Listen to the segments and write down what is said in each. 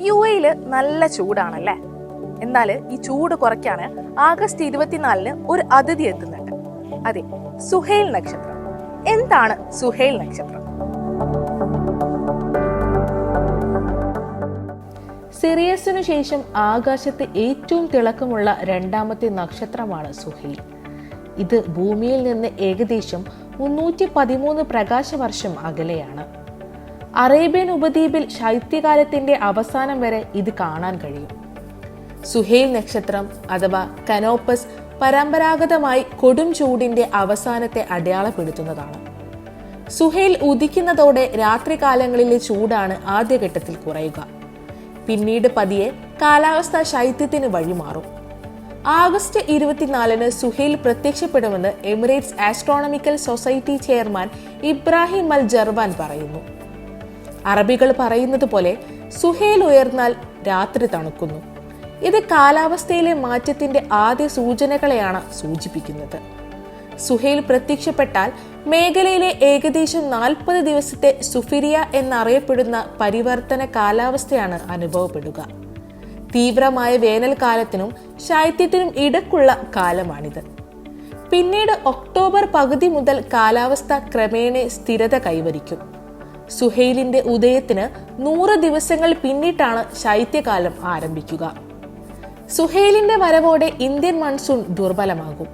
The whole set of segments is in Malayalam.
യു എയിൽ നല്ല ചൂടാണല്ലേ? എന്നാൽ ഈ ചൂട് കുറയ്ക്കാൻ ആഗസ്റ്റ് ഇരുപത്തിനാലിന് ഒരു അതിഥി എത്തുന്നുണ്ട്. അതെ സുഹേൽ നക്ഷത്രം. എന്താണ് സുഹേൽ നക്ഷത്രം? സിറിയസിനു ശേഷം ആകാശത്ത് ഏറ്റവും തിളക്കമുള്ള രണ്ടാമത്തെ നക്ഷത്രമാണ് സുഹേൽ. ഇത് ഭൂമിയിൽ നിന്ന് ഏകദേശം മുന്നൂറ്റി പതിമൂന്ന് പ്രകാശവർഷം അകലെയാണ്. അറേബ്യൻ ഉപദ്വീപിൽ ശൈത്യകാലത്തിന്റെ അവസാനം വരെ ഇത് കാണാൻ കഴിയും. സുഹേൽ നക്ഷത്രം അഥവാ കനോപ്പസ് പരമ്പരാഗതമായി കൊടും ചൂടിന്റെ അവസാനത്തെ അടയാളപ്പെടുത്തുന്നതാണ്. സുഹേൽ ഉദിക്കുന്നതോടെ രാത്രികാലങ്ങളിലെ ചൂടാണ് ആദ്യഘട്ടത്തിൽ കുറയുക. പിന്നീട് പതിയെ കാലാവസ്ഥ ശൈത്യത്തിന് വഴിമാറും. ആഗസ്റ്റ് ഇരുപത്തിനാലിന് Suhail പ്രത്യക്ഷപ്പെടുമെന്ന് Emirates Astronomical Society chairman Ibrahim Al Jarwan പറയുന്നു. അറബികൾ പറയുന്നത് പോലെ സുഹേൽ ഉയർന്നാൽ രാത്രി തണുക്കുന്നു. ഇത് കാലാവസ്ഥയിലെ മാറ്റത്തിന്റെ ആദ്യ സൂചനകളെയാണ് സൂചിപ്പിക്കുന്നത്. സുഹേൽ പ്രത്യക്ഷപ്പെട്ടാൽ മേഖലയിലെ ഏകദേശം നാൽപ്പത് ദിവസത്തെ സുഫിരിയ എന്നറിയപ്പെടുന്ന പരിവർത്തന കാലാവസ്ഥയാണ് അനുഭവപ്പെടുക. തീവ്രമായ വേനൽക്കാലത്തിനും ശൈത്യത്തിനും ഇടക്കുള്ള കാലമാണിത്. പിന്നീട് ഒക്ടോബർ പകുതി മുതൽ കാലാവസ്ഥ ക്രമേണ സ്ഥിരത കൈവരിക്കും. സുഹൈലിന്റെ ഉദയത്തിന് നൂറ് ദിവസങ്ങൾ പിന്നിട്ടാണ് ശൈത്യകാലം ആരംഭിക്കുക. സുഹൈലിന്റെ വരവോടെ ഇന്ത്യൻ മൺസൂൺ ദുർബലമാകും.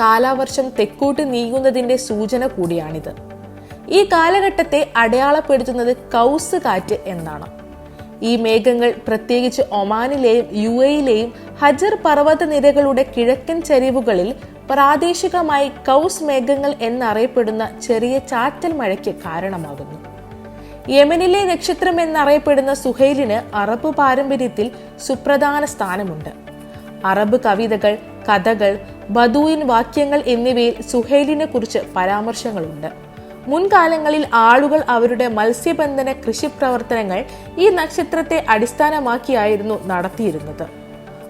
കാലാവർഷം തെക്കോട്ട് നീങ്ങുന്നതിന്റെ സൂചന കൂടിയാണിത്. ഈ കാലഘട്ടത്തെ അടയാളപ്പെടുത്തുന്നത് കൗസ് കാറ്റ് എന്നാണ്. ഈ മേഘങ്ങൾ പ്രത്യേകിച്ച് ഒമാനിലെയും യു എയിലെയും ഹജർ പർവത നിരകളുടെ കിഴക്കൻ ചരിവുകളിൽ പ്രാദേശികമായി കൗസ് മേഘങ്ങൾ എന്നറിയപ്പെടുന്ന ചെറിയ ചാറ്റൽ മഴയ്ക്ക് കാരണമാകുന്നു. യമനിലെ നക്ഷത്രം എന്നറിയപ്പെടുന്ന സുഹൈലിന് അറബ് പാരമ്പര്യത്തിൽ സുപ്രധാന സ്ഥാനമുണ്ട്. അറബ് കവിതകൾ കഥകൾ ബദൂയിൻ വാക്യങ്ങൾ എന്നിവയിൽ സുഹൈലിനെ കുറിച്ച് പരാമർശങ്ങളുണ്ട്. മുൻകാലങ്ങളിൽ ആളുകൾ അവരുടെ മത്സ്യബന്ധന കൃഷി പ്രവർത്തനങ്ങൾ ഈ നക്ഷത്രത്തെ അടിസ്ഥാനമാക്കിയായിരുന്നു നടത്തിയിരുന്നത്.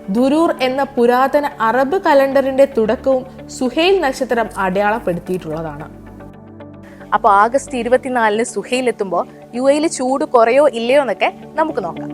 ദുരൂർ എന്ന പുരാതന അറബ് കലണ്ടറിന്റെ തുടക്കവും സുഹൈൽ നക്ഷത്രം അടയാളപ്പെടുത്തിയിട്ടുള്ളതാണ്. അപ്പോൾ ആഗസ്റ്റ് ഇരുപത്തിനാലിന് സുഹയിലെത്തുമ്പോൾ യു എയിൽ ചൂട് കുറയോ ഇല്ലയോ എന്നൊക്കെ നമുക്ക് നോക്കാം.